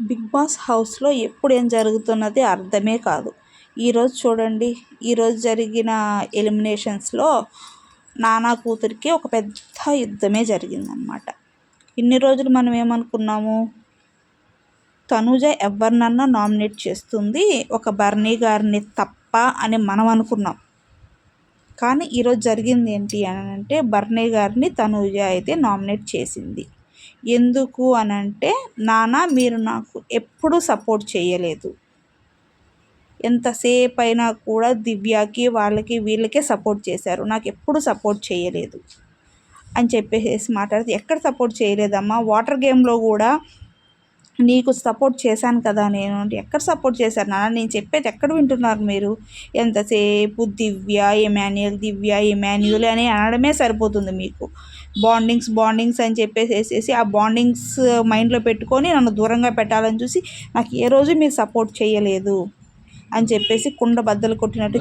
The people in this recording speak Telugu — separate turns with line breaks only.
బిగ్ బాస్ హౌస్లో ఎప్పుడు ఏం జరుగుతున్నది అర్థమే కాదు. ఈరోజు చూడండి ఈరోజు జరిగిన ఎలిమినేషన్స్లో నానా కూతురికి ఒక పెద్ద యుద్ధమే జరిగిందనమాట ఇన్ని రోజులు మనం ఏమనుకున్నాము? తనుజ ఎవరినన్నా నామినేట్ చేస్తుంది ఒక బర్నీ గారిని తప్ప అని మనం అనుకున్నాం. కానీ ఈరోజు జరిగింది ఏంటి అని అంటే బర్నీ గారిని తనుజ అయితే నామినేట్ చేసింది. ఎందుకు అని అంటే నాన్న మీరు నాకు ఎప్పుడూ సపోర్ట్ చేయలేదు. ఎంతసేపు అయినా కూడా దివ్యకి వాళ్ళకి వీళ్ళకే సపోర్ట్ చేశారు. నాకు ఎప్పుడు సపోర్ట్ చేయలేదు. అని చెప్పేసి మాట్లాడితే ఎక్కడ సపోర్ట్ చేయలేదమ్మా? వాటర్ గేమ్లో కూడా నీకు సపోర్ట్ చేశాను కదా నేను. ఎక్కడ సపోర్ట్ చేశాను నాన్న? నేను చెప్పేది ఎక్కడ వింటున్నారు మీరు? ఎంతసేపు దివ్య ఎమాన్యుయల్ దివ్య ఎమాన్యుయల్ అని అనడమే సరిపోతుంది మీకు. బాండింగ్స్ బాండింగ్స్ అని చెప్పేసి ఆ బాండింగ్స్ మైండ్లో పెట్టుకొని నన్ను దూరంగా పెట్టాలని చూసి నాకు ఏ రోజు మీరు సపోర్ట్ చేయలేదు అని చెప్పేసి కుండ బద్దలు కొట్టినట్టు